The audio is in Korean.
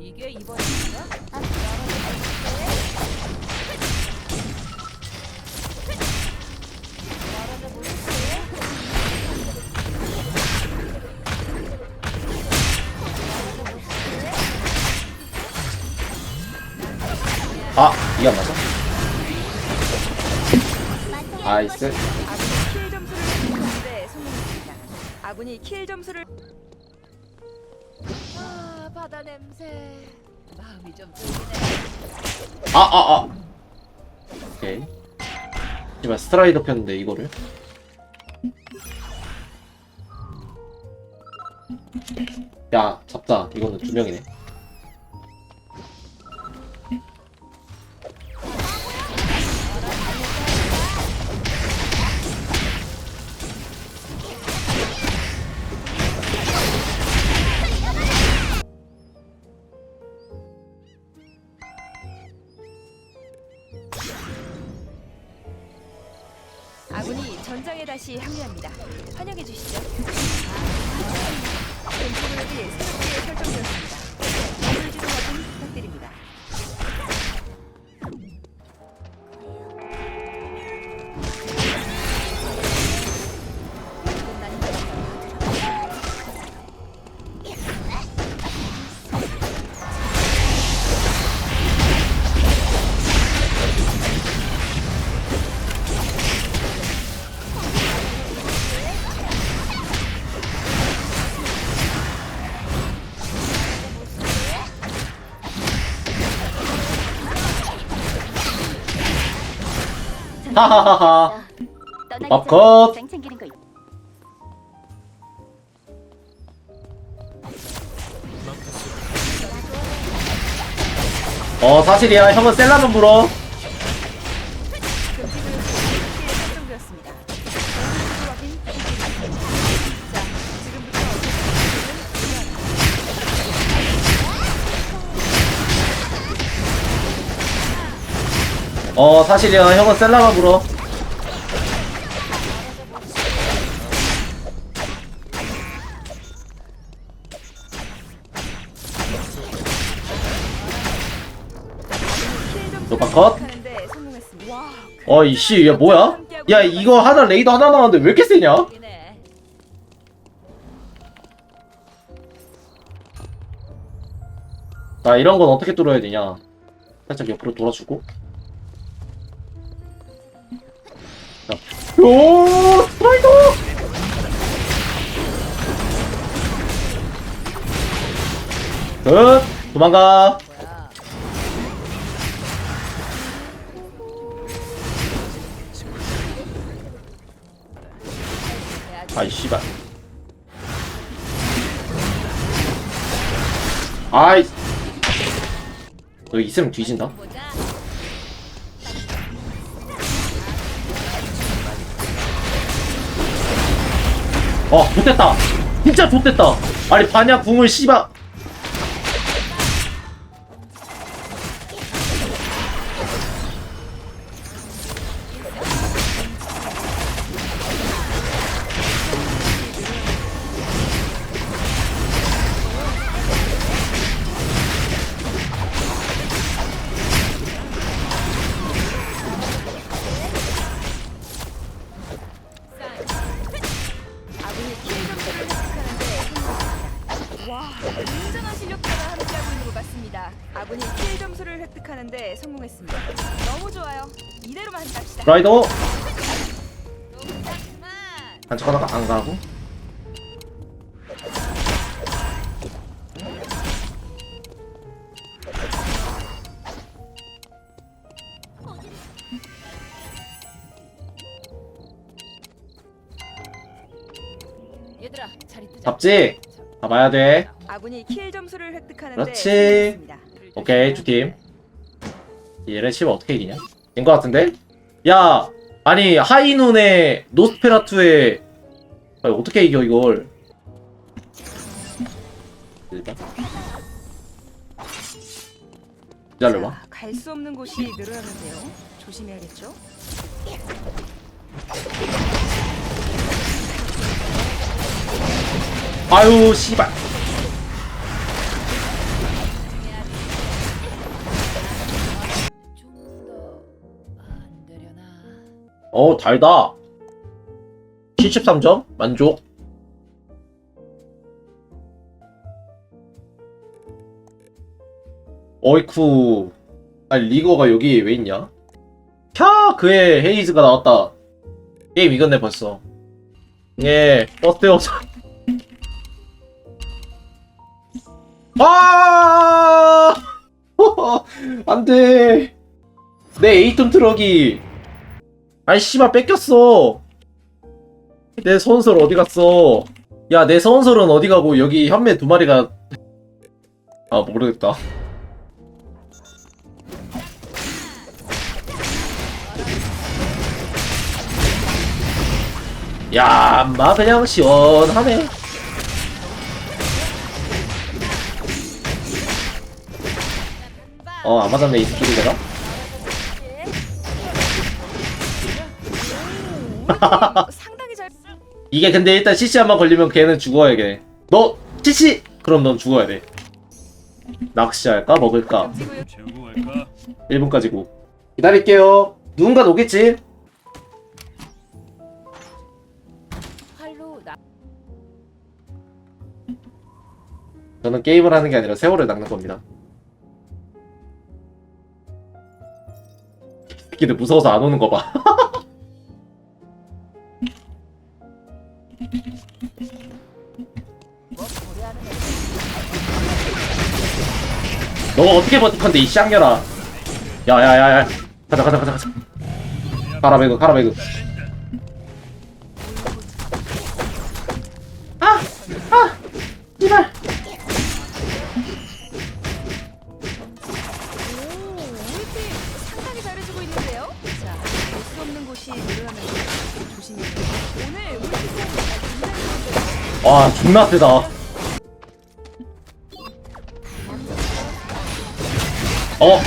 이게 이번인가? 아 이게 안 맞아? 나이스 아군이 킬 점수를. 아군이 킬 점수를 아 바다 냄새. 마음이 좀. 아아 아, 오케이. 씨발 스트라이더 폈는데 이거를. 야 잡자. 이거는 두 명이네 전장에 다시 합류합니다. 환영해 주시죠. 하하하하. 떠나기 밥 전에 컷. 장 챙기는 거 있- 어 사실이야. 형은 셀라면 물어 어 사실이야 형은 킬 점수를 노파 컷. 획득하는데 성공했습니다. 와, 어이 씨 야 뭐야 야 이거 하나 레이더 하나 나왔는데 왜 이렇게 세냐. 나 이런 건 어떻게 뚫어야 되냐 살짝 옆으로 돌아주고 자. 요 스트라이더 끝 도망가? 아이 씨발 아이 여기 있으면 뒤진다 어 좋됐다. 진짜 좋됐다. 아니 반야 궁을 씨발 획득하는데 성공했습니다. 너무 좋아요. 이대로만 갑시다. 라이더 동작만. 반짝하다가 안 가고 얘들아, 자리 뜨자. 잡지 잡아야 돼 아군이 킬 점수를 획득하는데 그렇지. 성공했습니다. 오케이 두 팀 얘네 치면 어떻게 이기냐? 된거 같은데? 야 아니 하이눈의 노스페라투의 아니, 어떻게 이겨 이걸? 일단? 기다려봐. 갈 수 없는 곳이 늘어나는데요. 조심해야겠죠? 아유 씨발 어 달다. 73점? 만족. 어이쿠. 아니 리거가 여기 왜 있냐? 캬 그의 헤이즈가 나왔다. 게임 이겼네 벌써. 예 버스트 오자 아! 안돼. 내 에이톤 트럭이 아이 씨발 뺏겼어 내 선설 어디 갔어 야내 선설은 어디 가고 여기 현매 두 마리가 아 모르겠다 야, 마 그냥 시원하네. 어, 안 맞았네, 이 스킬이 내가. 상당히 잘. 이게 근데 일단 CC 한번 걸리면 걔는 죽어야 돼. 너, CC! 그럼 넌 죽어야 돼. 낚시할까? 먹을까? 지구요. 재우고 갈까? 1분까지 고. 기다릴게요. 누군가 오겠지? 활로 나. 저는 게임을 하는 게 아니라 세월을 낚는 겁니다. 새끼들 무서워서 안 오는 거 봐. 너가 어떻게 버틸 건데 이 쌍년아. 야야야야. 가자 가자 가자 가자. 가라 배그 가라 배그. 아! 아! 이발. 오, 우리 팀 상당히 잘해주고 있는데요. 자, 볼수 없는 곳이 늘어나면 조심해요. 오늘 우리 팀. 와 존나 세다. 어